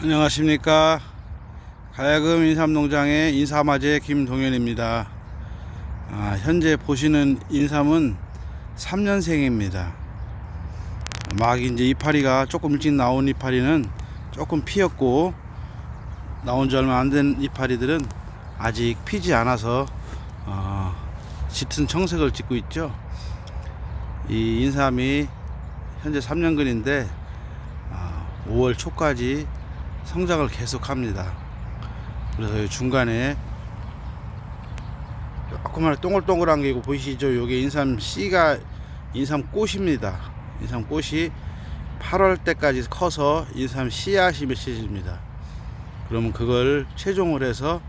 안녕하십니까. 가야금 인삼농장의 인삼아재 김동현입니다. 아, 현재 보시는 인삼은 3년생입니다. 막 이제 이파리가 조금 일찍 나온 이파리는 조금 피었고 나온 지 얼마 안 된 이파리들은 아직 피지 않아서 어, 짙은 청색을 찍고 있죠. 이 인삼이 현재 3년근인데 5월 초까지 성장을 계속합니다. 그래서 이 중간에 조그마한 동글동글한 게 이거 보이시죠? 이게 인삼 씨가 인삼 꽃입니다. 인삼 꽃이 8월 때까지 커서 인삼 씨앗이 맺혀집니다. 그러면 그걸 최종을 해서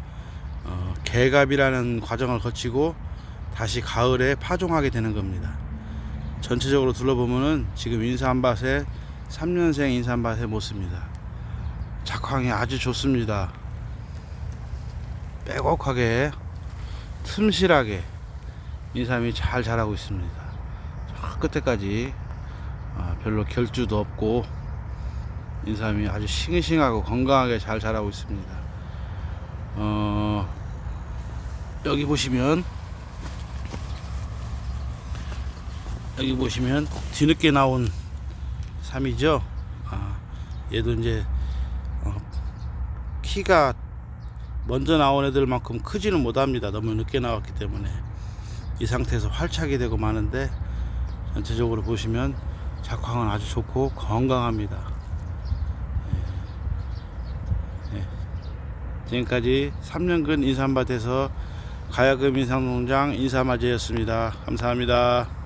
어, 개갑이라는 과정을 거치고 다시 가을에 파종하게 되는 겁니다. 전체적으로 둘러보면은 지금 인삼밭에 3년생 인삼밭의 모습입니다. 작황이 아주 좋습니다. 빼곡하게 틈실하게 인삼이 잘 자라고 있습니다. 저 끝에까지 아, 별로 결주도 없고 인삼이 아주 싱싱하고 건강하게 잘 자라고 있습니다. 어, 여기 보시면 여기 보시면 뒤늦게 나온 삼이죠. 아, 얘도 이제 어, 키가 먼저 나온 애들만큼 크지는 못합니다. 너무 늦게 나왔기 때문에 이 상태에서 활착이 되고 마는데 전체적으로 보시면 작황은 아주 좋고 건강합니다. 예. 예. 지금까지 3년근 인삼밭에서 가야금 인삼농장 인삼아재였습니다. 감사합니다.